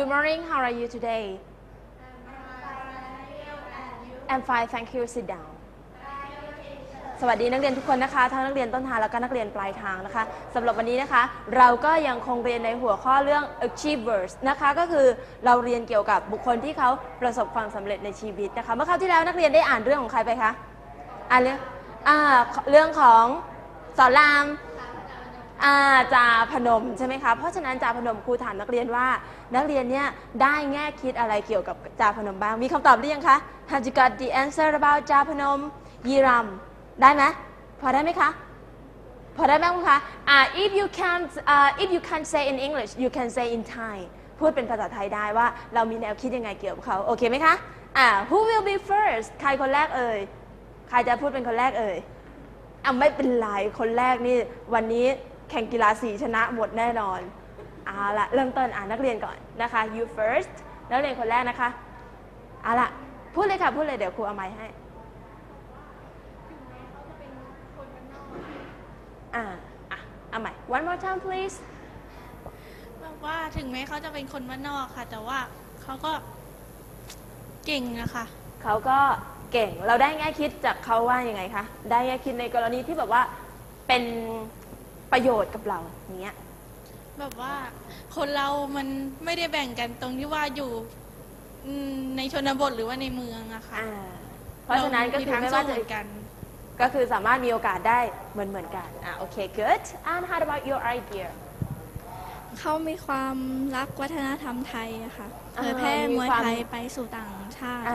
good morning how are you today I'm fine thank you sit down สวัสดีนักเรียนทุกคนนะคะทั้งนักเรียนต้นทางแล้วก็นักเรียนปลายทางนะคะสำหรับวันนี้นะคะ เราก็ยังคงเรียนในหัวข้อเรื่อง achievers นะคะ ก็คือเราเรียนเกี่ยวกับบุคคลที่เขาประสบความสำเร็จในชีวิตนะคะ เมื่อคราวที่แล้วนักเรียนได้อ่านเรื่องของใครไปคะอ่านเรื่องอ่าเรื่องของสอนราม อาจาพนมใช่ไหมคะ เพราะฉะนั้นจาพนมครูถามนักเรียนว่า นักเรียนเนี่ยได้แง่คิดอะไรเกี่ยวกับจาพนมบ้าง มีคำตอบหรือยังคะ Have you got the answer about จาพนม ยีรัม ได้ไหมพอได้ไหมคะ พอได้ไหมคุณคะอ่า if you can't uh, if you can't say in English you can say in Thai พูดเป็นภาษาไทยได้ว่าเรามีแนวคิดยังไงเกี่ยวกับเขา โอเคไหมคะอ่า who will be first ใครคนแรกเอ่ย ใครจะพูดเป็นคนแรกเอ่ยอะไม่เป็นไร คนแรกนี่วันนี้ แข่งกีฬาสีชนะหมดแน่นอนเอาละเริ่มต้นอ่านนักเรียนก่อนนะคะ you first นักเรียนคนแรกนะคะเอาละพูดเลยค่ะพูดเลยเดี๋ยวครูเอาไม้ให้อ่าอะเอาใหม่ one more time please แบบว่าถึงแม้เขาจะเป็นคนบ้านนอกค่ะ แต่ว่าเขาก็เก่งอะค่ะเขาก็เก่งเราได้แง่คิดจากเขาว่ายังไงคะได้แง่คิดในกรณีที่แบบว่าเป็น ประโยชน์กับเราอย่างเงี้ย แบบว่าคนเรามันไม่ได้แบ่งกันตรงที่ว่าอยู่อืมในชนบทหรือว่าในเมืองอะค่ะอ่า เพราะฉะนั้นก็คือเรไม่ทางว่าสู้จะเหมือนกัน ก็คือสามารถมีโอกาสได้เหมือนเหมือนๆกัน อะโอเค good and how about your idea เขามีความรักวัฒนธรรมไทยอะค่ะอ่าเผยแพร่มีมวยความไทยไปสู่ต่างชาติ อ่า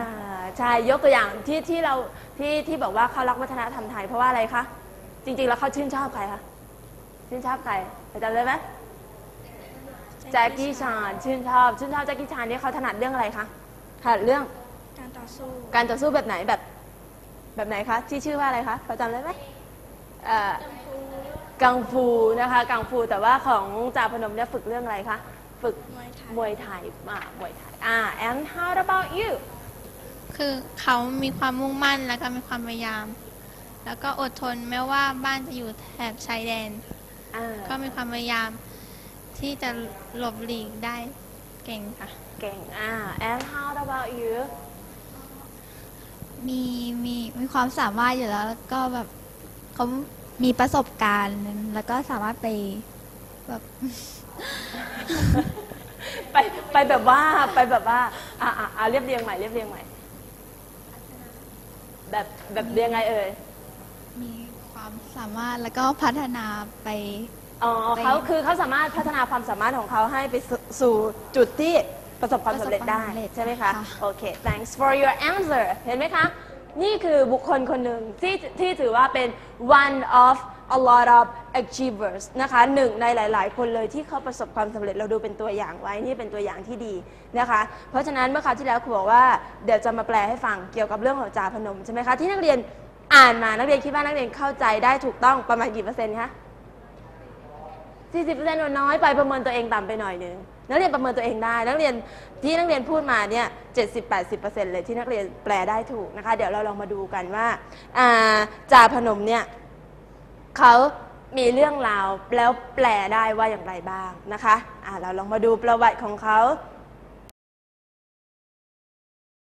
ใช่ยกตัวอย่างที่ที่เราที่ที่บอกว่าเขารักวัฒนธรรมไทยเพราะว่าอะไรคะ จริงๆ แล้วเขาชื่นชอบใครคะ ชื่นชอบใครจำได้ไหมแจ็คกี้ชานชื่นชอบชื่นชอบแจ็คกี้ชานนี่เขาถนัดเรื่องอะไรคะถนัดเรื่องการต่อสู้ การต่อสู้แบบไหนแบบ แบบไหนคะที่ชื่อว่าอะไรคะพอจำได้ไหมเอ่อกังฟูนะคะกังฟูแต่ว่าของจ่าพนมเนี่ยฝึกเรื่องอะไรคะฝึกมวยไทยมวยไทยมามวยไทยอ่า and how about you คือเขามีความมุ่งมั่นแล้วก็มีความพยายาม แล้วก็อดทนแม้ว่าบ้านจะอยู่แถบชายแดนอ่า ก็มีความพยายามที่จะหลบหลีกได้เก่งค่ะ เก่งอ่า and how about you มีมีมีความสามารถอยู่แล้วแล้วก็แบบเขามีประสบการณ์ แล้วก็สามารถไปแบบไปไปแบบว่าไปแบบว่า อ่าอ่าอ่าเรียบเรียงใหม่เรียบเรียงใหม่ แบบแบบเรียงไงเอ่ยมี ความสามารถแล้วก็พัฒนาไป อ๋อไปเขาคือเขาสามารถพัฒนาความสามารถของเขาให้ไปสู่สู่จุดที่ประสบความสำเร็จได้ประสบความสำเร็จใช่ไหมคะค่ะโอเค thanks for your answer เห็นไหมคะ นี่คือบุคคลคนหนึ่งที่ที่ถือว่าเป็น one of a lot of achievers นะคะหนึ่งในหลาย ๆ คนเลยที่เขาประสบความสำเร็จเราดูเป็นตัวอย่างไว้ นี่เป็นตัวอย่างที่ดีนะคะ เพราะฉะนั้นเมื่อคราวที่แล้วครูบอกว่า เดี๋ยวจะมาแปลให้ฟังเกี่ยวกับเรื่องของจาพนมใช่ไหมคะ ที่นักเรียน อ่านมานักเรียนคิดว่านักเรียนเข้าใจได้ถูกต้องประมาณกี่เปอร์เซ็นต์คะ40%นต์น้อยไปประเมินตัวเองต่ำไปหน่อยนึงนักเรียนประเมินตัวเองได้ นักเรียนที่นักเรียนพูดมาเนี่ย70-80%เซ็นต์เลยที่นักเรียนแปลได้ถูกนะคะ เดี๋ยวเราลองมาดูกันว่าอ่าจาพนมเนี่ยเขามีเรื่องราวแล้วแปลได้ว่าอย่างไรบ้างนะคะอ่าเราลองมาดูประวัติของเขา